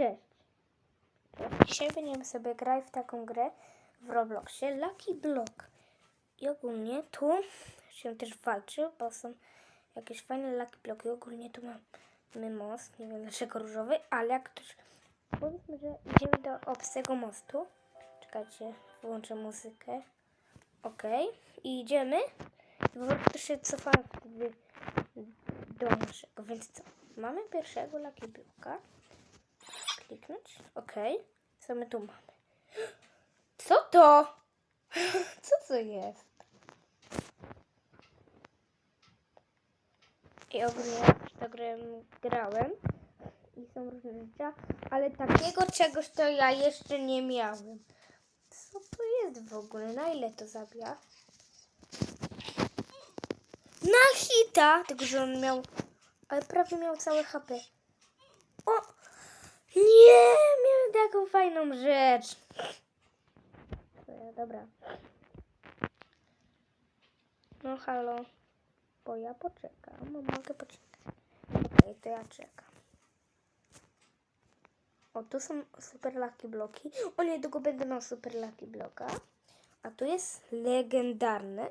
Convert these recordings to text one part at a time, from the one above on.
Cześć. Dzisiaj będziemy sobie grać w taką grę w Robloxie Lucky Block. I ogólnie tu się też walczy, bo są jakieś fajne Lucky Bloki. Ogólnie tu mamy most, nie wiem dlaczego różowy, ale jak ktoś... Powiedzmy, że idziemy do obcego mostu. Czekajcie, wyłączę muzykę. Ok. I idziemy. Po prostu się cofamy do naszego. Więc co? Mamy pierwszego Lucky Blocka kliknąć. Ok. Co my tu mamy? Co to? Co to jest? I ogólnie tę grę grałem i są różne rzeczy, ale takiego czegoś to ja jeszcze nie miałem. Co to jest w ogóle? Na ile to zabija? Na hita! Tylko, że on miał... Ale prawie miał całe HP. O! Nie! Miałem taką fajną rzecz. Ja, dobra. No halo. Bo ja poczekam. No, mogę poczekać. Okej, to ja czekam. O, tu są super lucky bloki. O, niedługo będę miał super lucky bloka. A tu jest legendarny.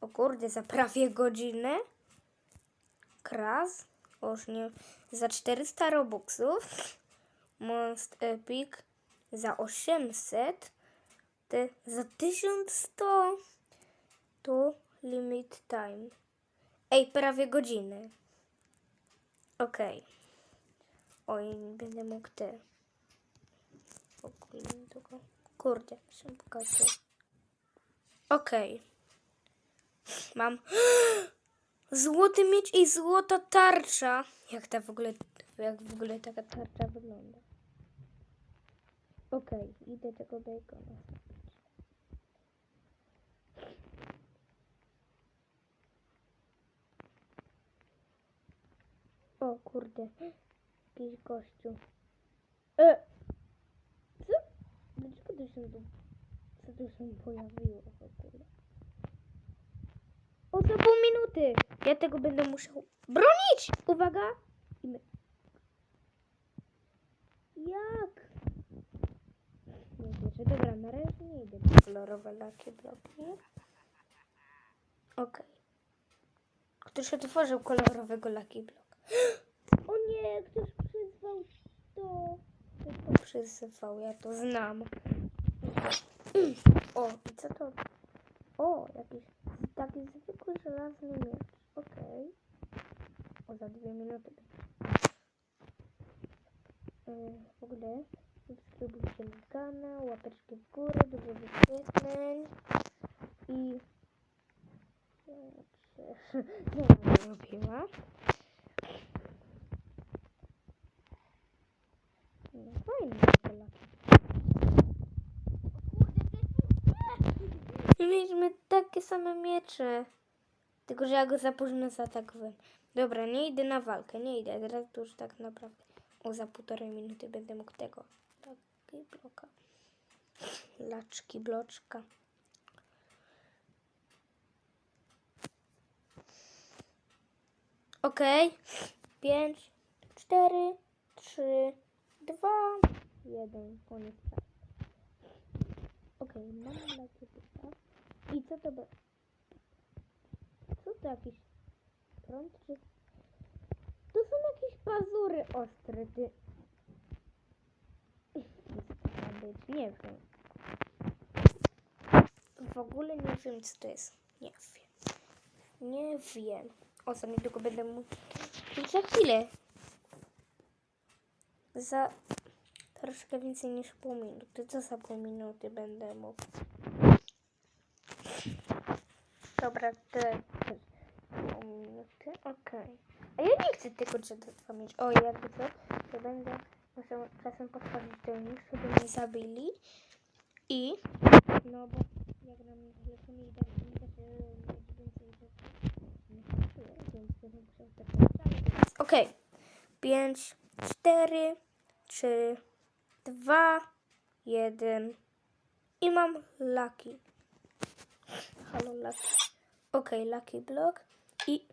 O kurde, za prawie godzinę. Kras. O, już nie. Za 400 robuxów. Most Epic za 800. Te za 1100. Tu limit time. Ej, prawie godziny. Okej. Oj, będę mógł te. Kurde, się pokażę. Okej. Mam złoty miecz i złota tarcza. Jak ta w ogóle, jak w ogóle taka tarcza wygląda. Okej, idę tego bacona. O kurde, jakiś gościu. E! Co? Dlaczego to się tu, co tu się pojawiło w ogóle? O, za pół minuty! Ja tego będę musiał bronić! Uwaga! Jak? Nie wierzę. Dobra, na razie nie idę kolorowe laki bloki. Okej. Ktoś otworzył kolorowego laki blok. O nie, ktoś przyzwał to. Ktoś to przyzwał, ja to znam. O, i co to? O, jakiś taki zwykły żelazny miecz. Okej. O, za dwie minuty. Yy, w ogóle subskrybujcie mój kanał, łapeczki w górę, dużo wyświetleń i... Nie będę robiła. No fajnie to laki. Mieliśmy takie same miecze. Tylko, że ja go za późno zaatakowałem. Dobra, nie idę na walkę, nie idę. Teraz to już tak naprawdę. O, za półtorej minuty będę mógł tego. Taki bloka. Laczki, bloczka. Okej. Pięć, cztery, trzy, dwa, jeden. Koniec. Okej, mam takie pyta. I co to będzie? Co to jakiś prąd czy... To są jakieś pazury ostre, ty... Co być? Nie wiem. W ogóle nie wiem, co to jest. Nie wiem. Nie wiem. O, za niedługo będę mógł... Za chwilę. Za troszkę więcej niż pół minuty. Co za pół minuty będę mógł? Dobra, te minuty, okej. A ja nie chcę dziadostwa mieć. O, jakby co, to będę musiał czasem podchodzić do nich, żeby mnie zabili. I, no bo jak nam telefonie i dam mi mieć więcej rzeczy. Okej. Pięć, cztery, trzy, dwa, jeden. I mam Lucky. Halo Lucky. Okej, Lucky Block. I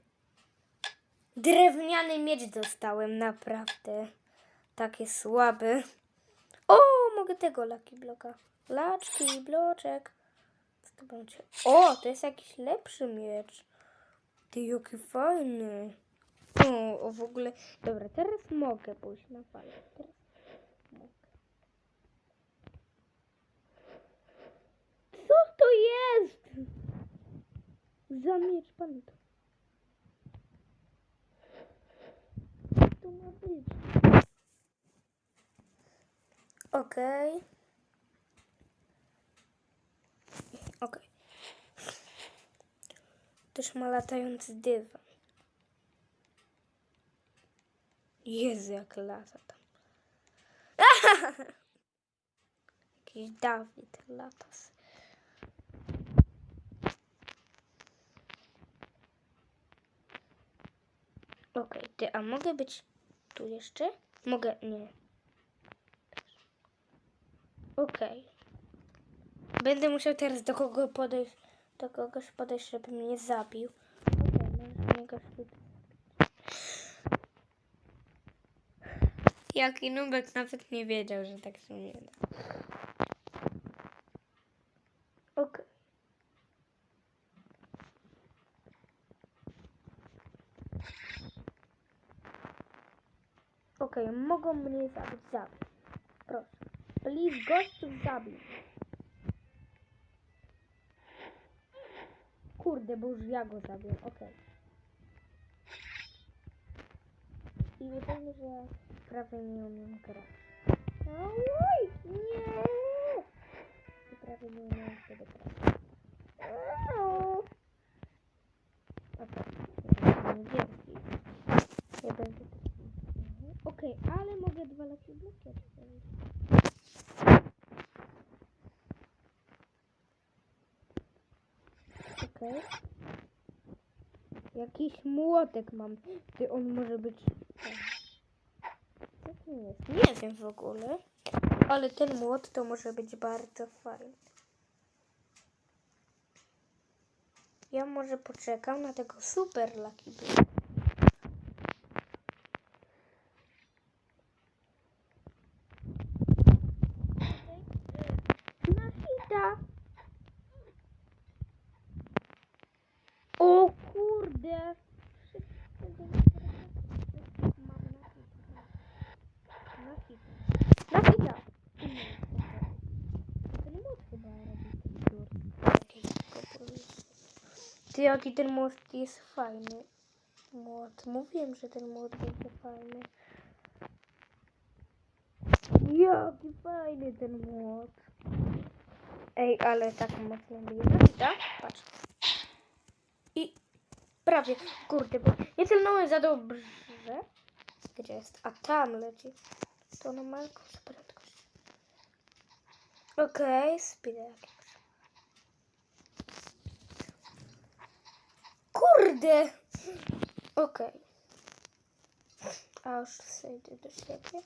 drewniany miecz dostałem, naprawdę. takie słabe. O, mogę tego Lucky Bloka. Laczki, bloczek. Co to będzie? O, to jest jakiś lepszy miecz. Ty, jaki fajny. O, o w ogóle. Dobra, teraz mogę pójść na falę. Co to jest? Za miecz pan to. To ma być? Okej. Okej. Też ma latający dywan. Jezu, jak lata tam. Jakiś Dawid lata. se. Okej, ty, a mogę być tu jeszcze? Mogę, nie. Okej. Będę musiał teraz do kogo podejść, do kogoś podejść, żeby mnie zabił. Okej, go szybko. Jaki nubek nawet nie wiedział, że tak się nie da. Okej. Okej, mogą mnie zabić, zabić. Proszę. Please, gościu, zabij. Kurde, bo już ja go zabiłem, okej. I wiedzimy, że prawie nie umiem grać. Oj, nie! I prawie nie umiem wtedy grać. Okej, okay. wielki. Nie będę Okej, ale mogę dwa laki bloki odstawić. Okej. Jakiś młotek mam. Ty on może być. Co to jest? Nie wiem w ogóle. Ale ten młot to może być bardzo fajny. Ja może poczekam na tego super Lucky Block. Na hita! O kurde! Na hita. Na hita! Ten młot chyba robi ten dur. Ty, jaki ten młot jest fajny. Młot. Mówiłem, że ten młot będzie fajny. Jaki fajny ten młot. Ej, ale tak mocno bije. No tak, patrz. I prawie, kurde, bo nie celnąłem za dobrze. Gdzie jest? A tam leci. To na malką prędkość. Okej, okay, speed jakiegoś. Kurde! Okej. A już zejdę do siebie.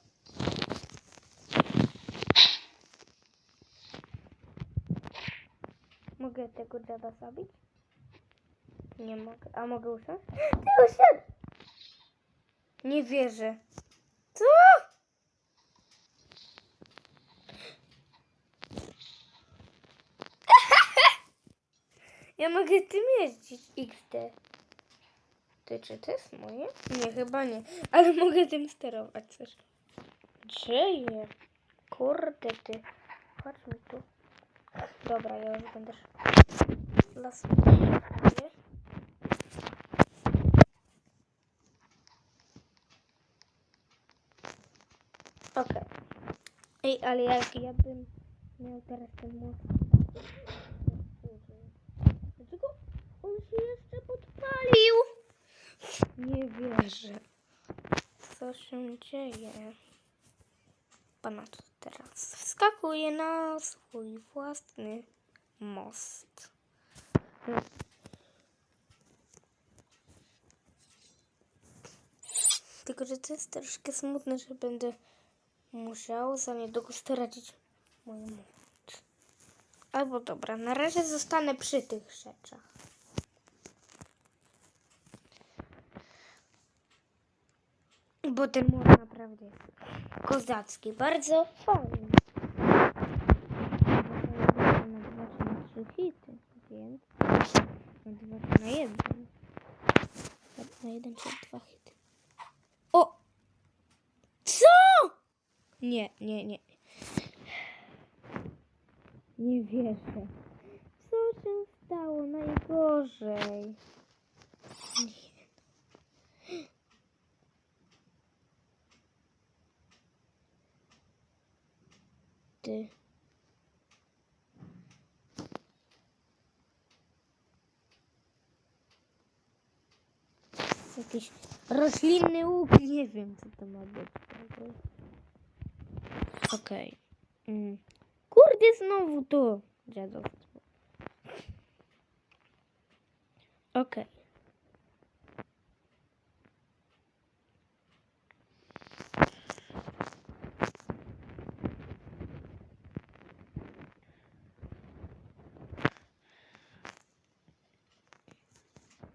Mogę tego drzewa zabić? Nie mogę. A mogę usiąść? Ty usiadł! Nie wierzę. Co? Ja mogę tym jeździć. XD. Ty, czy to jest moje? Nie, chyba nie. Ale mogę tym sterować też. Dzieje. Kurde ty. Chodź mi tu. Dobra, ja już będę las. Okej. Ej, ale jak ja bym miał teraz ten młot. Dlaczego on się jeszcze podpalił? Nie wierzę. Co się dzieje? Pana tu teraz wskakuje na swój własny most. Tylko, że to jest troszkę smutne, że będę musiał za niedługo stracić mój młot. Albo dobra, na razie zostanę przy tych rzeczach. Bo ten mur naprawdę jest kozacki, bardzo fajny. Na dwa czy na trzy hity, więc na dwa czy na jeden. Na jeden czy dwa hity. O! Co? Nie, nie, nie. Nie wierzę. Co się stało najgorzej? Nie. Być. Okej. Mm. Kurde, znowu to dziadostwo. Okej.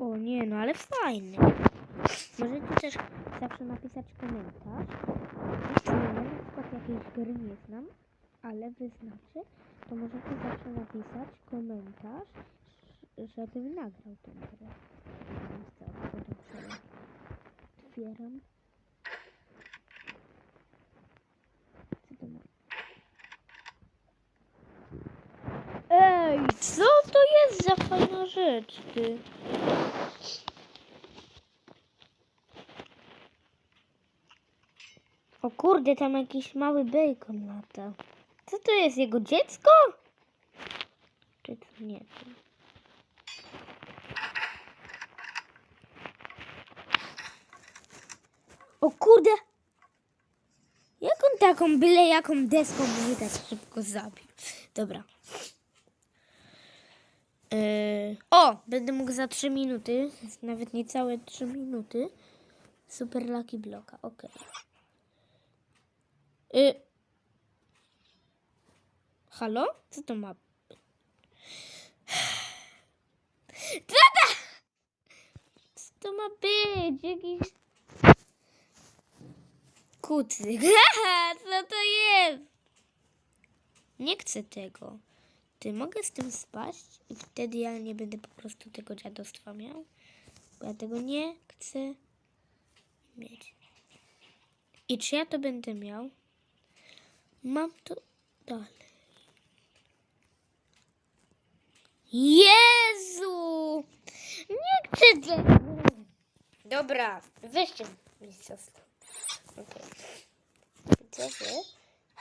O nie, no ale fajny. Możecie też zawsze napisać komentarz. Ja na przykład jakiejś gry nie znam, ale wy znacie, to możecie zawsze napisać komentarz, żebym nagrał tę grę. Dobrze. Otwieram. Co to ma? Ej, co to jest za fajna rzecz, ty? O kurde, tam jakiś mały bacon lata. Co to jest, jego dziecko? Czy to nie? To... O kurde! Jak on taką byle jaką deską mnie tak szybko zabił? Dobra. Yy, o! Będę mógł za 3 minuty, nawet niecałe 3 minuty. Super Lucky Bloka, okej. Y... Halo? Co to ma? Tata! Co to ma być? Jakiś... Kucyk. Co to jest? Nie chcę tego. Ty mogę z tym spaść i wtedy ja nie będę po prostu tego dziadostwa miał. Bo ja tego nie chcę mieć. I czy ja to będę miał? Mam to dalej. Jezu! Nie chcę tego. Dobra, weźcie mi siostrę. Okej. Widzowie,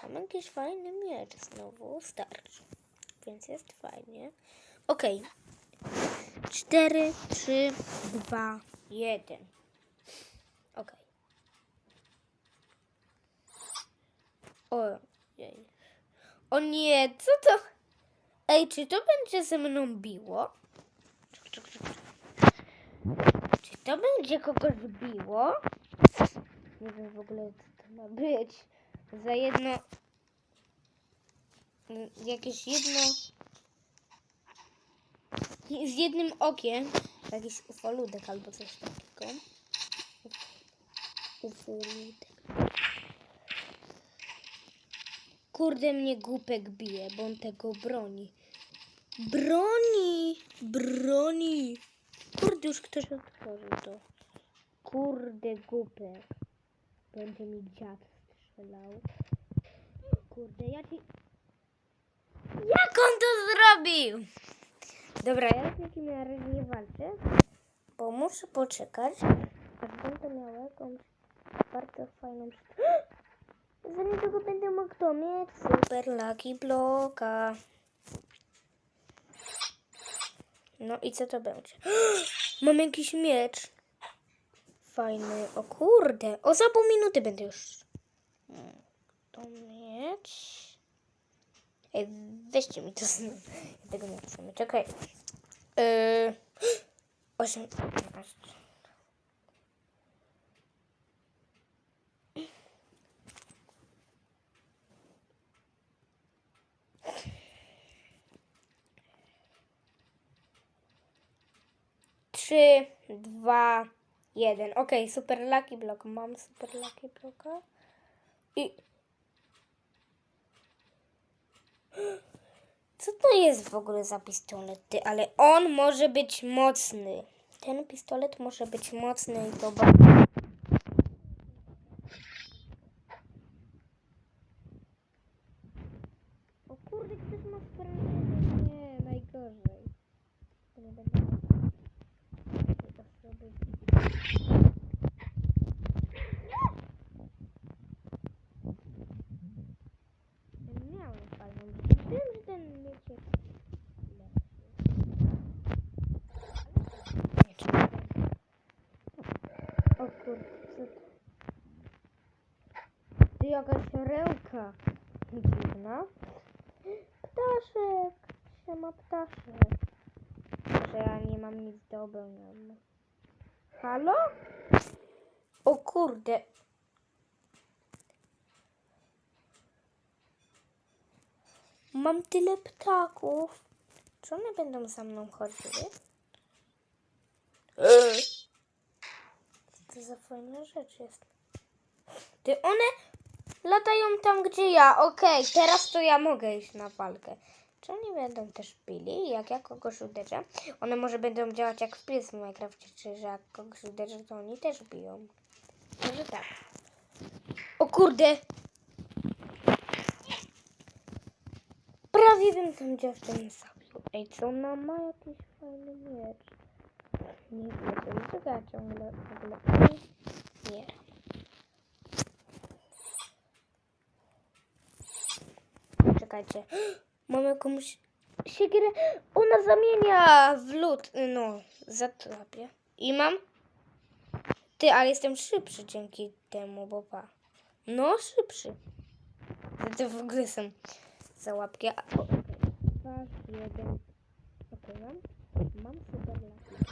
mam jakiś fajny miecz znowu, starczy. Więc jest fajnie. Okej. Cztery, trzy, dwa, jeden. Okej. Ojej. O nie, co to? Ej, czy to będzie ze mną biło? Czy to będzie kogoś biło? Nie wiem w ogóle, co to ma być. Za jedno... Jakieś jedno... Z jednym okiem. Jakiś ufoludek albo coś takiego. Ufoludek. Kurde mnie głupek bije, bo on tego broni. Broni! Broni! Kurde, już ktoś otworzył to. Kurde, głupek. Będzie mi dziad strzelał. Kurde, ja ci... Jak on to zrobił? Dobra, ja z nikim razie nie walczę, bo muszę poczekać, aż będę miała jakąś bardzo fajną... Za niedługo będę mógł mieć super lucky bloka. No i co to będzie? Mam jakiś miecz. Fajny. O kurde. O za pół minuty będę już. Mm, To miecz. Ej, weźcie mi to. Ja tego nie. Okej. Yy, osiem. Trzy, dwa, Jeden. Okej, super lucky block. Mam super lucky blocka. I... Co to jest w ogóle za pistolet? Ty, ale on może być mocny. Ten pistolet może być mocny i to bardzo. O kurde, ktoś ma sprężynę. Nie, najgorzej. To nie będzie. To sobie- Ja Miałem fajną. Wiem, że ten miecz jest lepszy. O kurde, co to? Ty jakaś rełka dziwna. Ptaszek, siema ptaszek. Że ja nie mam nic do obrony. Halo? O kurde. Mam tyle ptaków. Czy one będą za mną chodziły? Co to za fajna rzecz jest? Ty one latają tam, gdzie ja. Okej, teraz to ja mogę iść na walkę. Czy oni będą też bili? Jak ja kogoś uderzę? One może będą działać jak w Prince w Minecrafcie, czy że jak kogoś uderzę, to oni też biją. Może tak. O kurde! Prawie bym tą dziewczynę zabił. Ej, co ona ma jakiś fajny miecz? Nie wiem, co ja ciągle ogóle nie. Czekajcie. Mam jakąś siekierę. Ona zamienia w lód. No, zatrapię. I mam. Ty, ale jestem szybszy dzięki temu, bo pa. No, szybszy. To w ogóle są za łapki. A, o, okej. Dwa, jeden. Okej, mam. Mam super laki.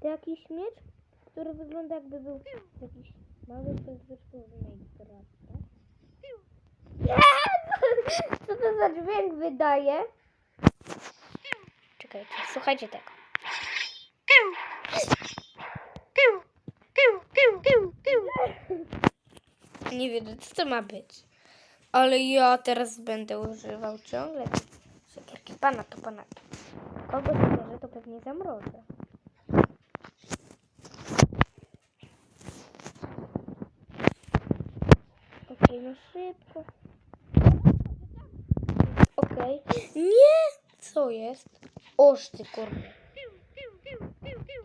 To jakiś miecz, który wygląda jakby był jakiś mały serduszko z Minecrafta. Co to za dźwięk wydaje? Czekajcie, słuchajcie tego. Nie wiem, co to ma być. Ale ja teraz będę używał ciągle siekierki. Pana to, pana to. Kogo zabierze, to pewnie zamrożę. Okej, no szybko. Okej. Nie! Co jest? Oż ty. To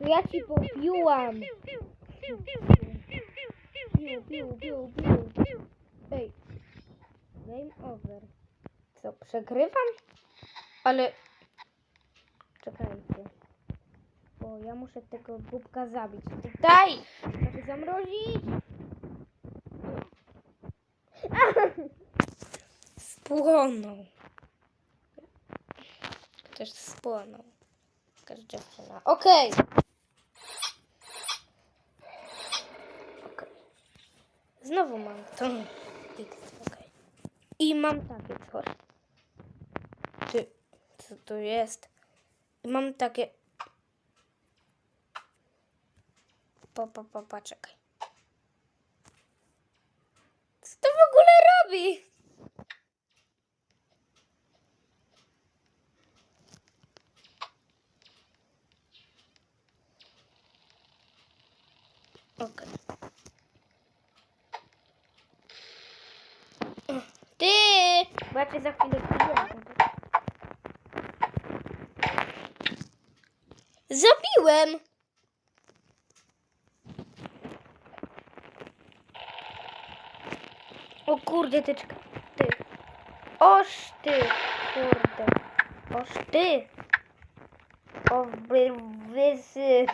ja ci pobiłam. Piu. Ej. Game over. Co, przegrywam? Ale... Czekajcie. Bo ja muszę tego głupka zabić. Tutaj! Muszę zamrozić. Spłonął. Ktoś spłonął. Jakaś dziewczyna. Okej. Okej. Znowu mam to. Okej. I mam takie coś. Ty, co to jest? I mam takie... Pa, pa, pa, pa, czekaj. Co to w ogóle robi? Okej. Ty! Bo ja cię za chwilę zbiję. Zabiłem! O kurde, tyczka. Ty. Oż ty, kurde. Oż ty. O wy, wysy.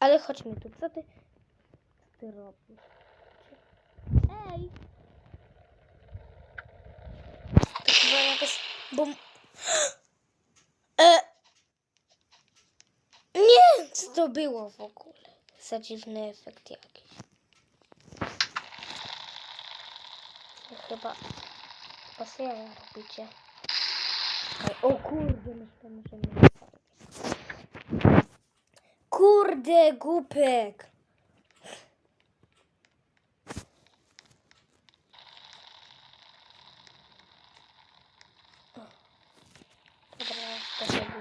Ale chodźmy tu. Co ty, co ty robisz? Ej. To chyba bom... E... Nie! Co to było w ogóle? Za dziwny efekt jakiś. To chyba... Pasja robicie. Ej, O kurde, myszka możemy. Kurde, głupek. Dobra,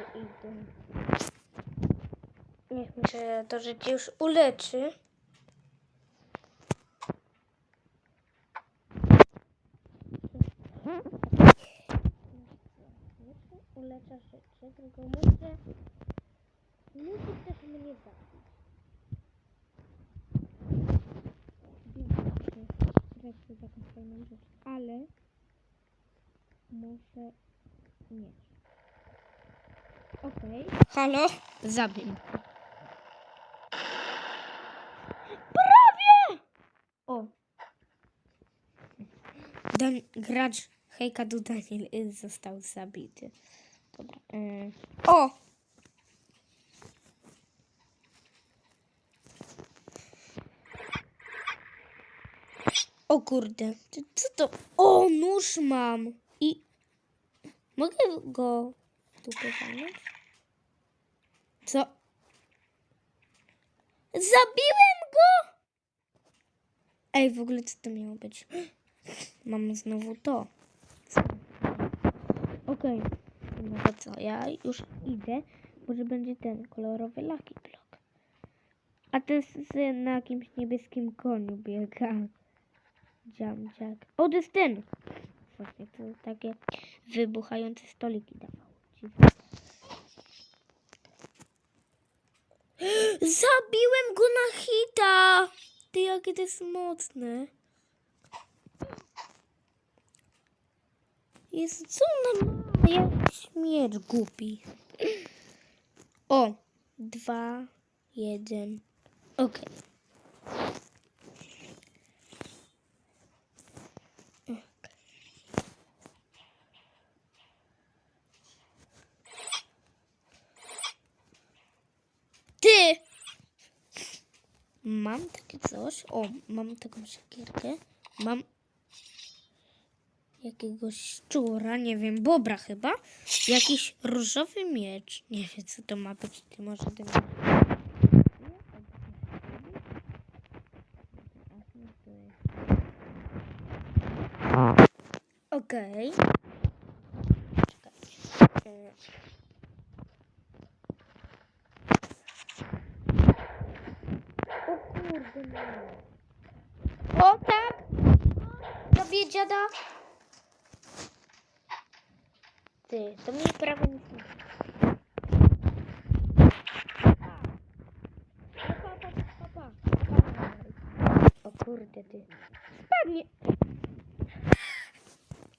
Niech mi się to życie już uleczy. Ulecza życie, tylko muszę... Musi też mnie zabić. Zresztą taką fajną rzecz, ale muszę mieć. Okej. Halo? Zabij. Prawie! O. Dan, gracz Hejka du Daniel y, został zabity. Dobra. y, O! O kurde. Co to? O, nóż mam. I mogę go tu pochłonąć? Co? Zabiłem go! Ej, w ogóle co to miało być? Mam znowu to. Okej. No to co? Ja już idę. Może będzie ten kolorowy Lucky Block. A ten na jakimś niebieskim koniu biega. Dziamdziak. O, to jest ten! Właśnie, to takie wybuchające stoliki dawało. Dziwne. Zabiłem go na hita! Ty, jakie to jest mocne. Jest co ona ma? Jak śmierć głupi. O, dwa, jeden. Okej. Ty! Mam takie coś. O, mam taką siekierkę. Mam jakiegoś szczura, nie wiem, bobra chyba. Jakiś różowy miecz. Nie wiem, co to ma być. Ty może ten... Okej. Czekajcie. E, O kurde, no. O tak! Robię dziada. Ty, to mi prawie nic nie. O kurde, ty. Spadnie.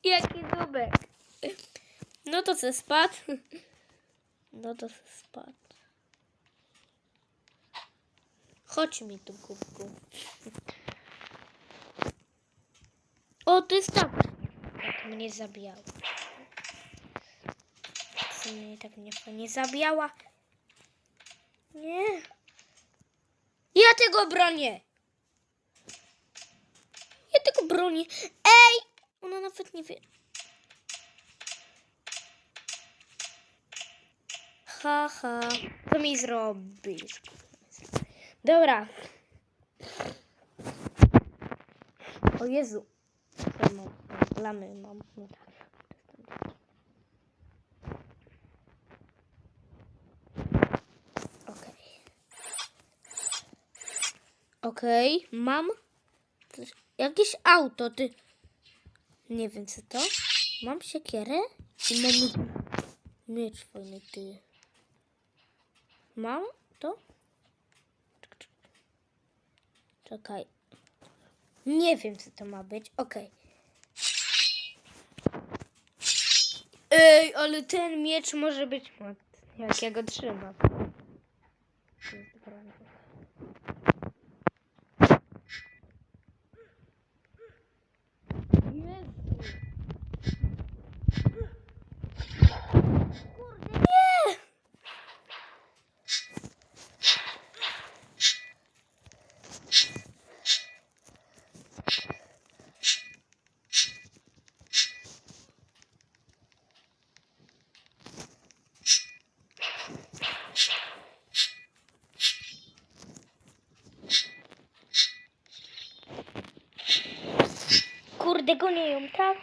Jaki dubek. No to co, spadł? No to co, spadł. Chodź mi tu, kubku. O, to jest tak. Tak mnie zabijał. Co mnie tak mnie nie zabijała. Nie. Ja tego bronię. Ja tego bronię. Ej! Ona nawet nie wie. Haha. Ha. Co mi zrobisz? Dobra. O Jezu. Mam, lamy mam. Okej. Okej, mam jakieś auto, ty. Nie wiem co to. Mam siekierę i mam miecz fajny, ty. Mam to? Czekaj. Nie wiem, co to ma być. Okej. Ej, ale ten miecz może być mocny, jak ja go trzymam. To jest prawda. Jezu. Kurde, nie! Tak?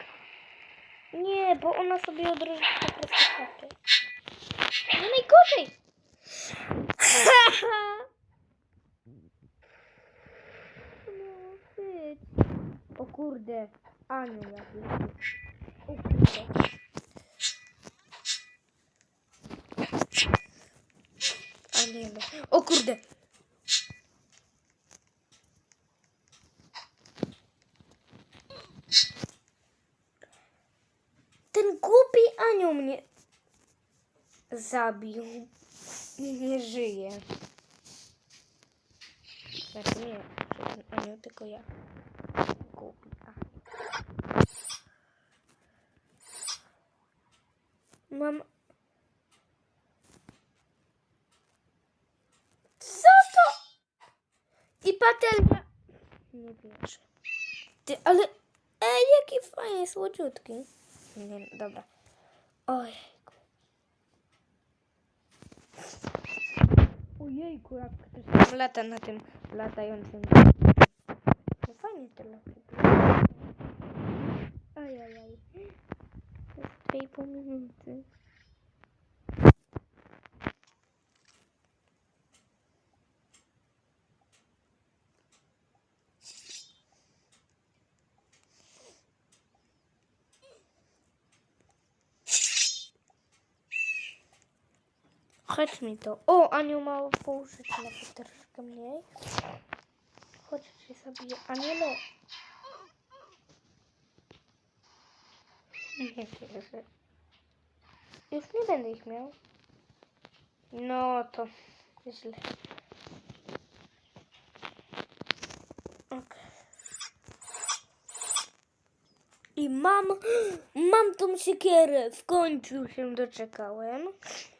Nie, bo ona sobie odroży po prostu kartę. No najgorzej! Miało być? O kurde, Aniu jakiś. O kurde. A nie no. O kurde! Ten głupi Aniu mnie zabił. Nie żyje. Znaczy nie, że ten Aniu, tylko ja. Głupi Aniu. Mam... I patelnia... Nie wierzę. Ty, ale... Ej, jaki fajny, słodziutki. Nie, dobra. Ojejku. Ojejku, jak ktoś lata na tym latającym. No fajnie te laty. Ajajaj. To jest 2,5 minuty. Mi to. O, Aniu ma pół życia, nawet troszkę mniej. Chodź, się zabiję. Anielo. Nie wierzę. Już nie będę ich miał. No to źle. Okej. I mam, mam tą siekierę. W końcu się doczekałem.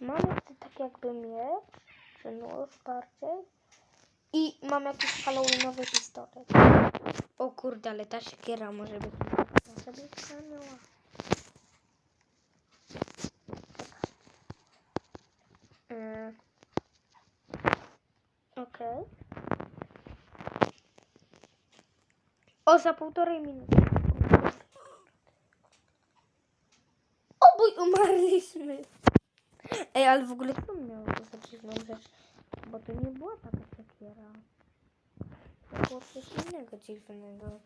Mam jakby miecz, czy nóż bardziej. I mam jakiś halloweenowy pistolet. O kurde, ale ta siekiera może być. Ja sobie stanęła. Yy. Okej. O, za półtorej minuty. Ej, ale w ogóle co miało to dziwną rzecz? Bo to nie była taka siekiera. To było coś innego dziwnego.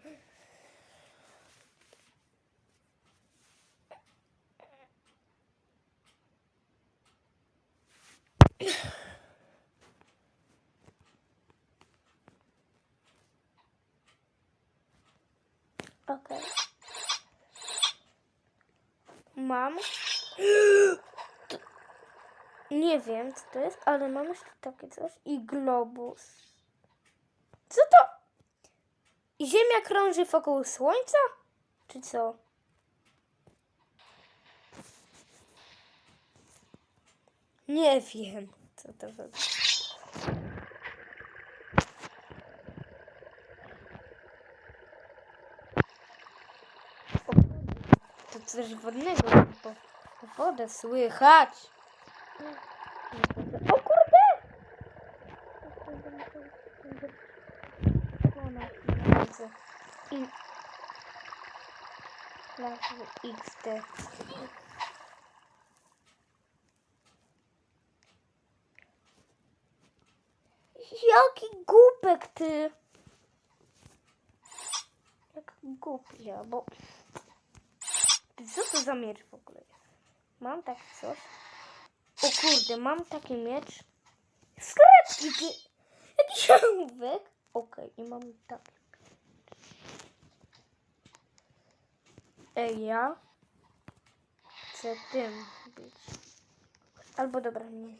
Okej. Mam. Nie wiem, co to jest, ale mam jeszcze takie coś. I globus. Co to? Ziemia krąży wokół Słońca? Czy co? Nie wiem, co to kurde, To coś wodnego, bo wodę słychać. O kurde! I... Nazwy XD. Jaki głupek ty! Jak głupia, bo... Co to za miecz w ogóle? Mam taki coś. O kurde, mam taki miecz. Skrecki, ty! Jakiś ołówek. Okej, i mam taki. Ej, ja chcę tym być. Albo dobra, nie.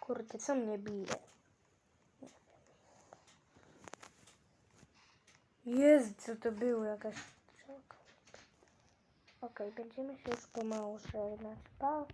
Kurde, co mnie bije? Jezu, co to było? Jakaś Okej, będziemy się już pomału żegnać. Pa!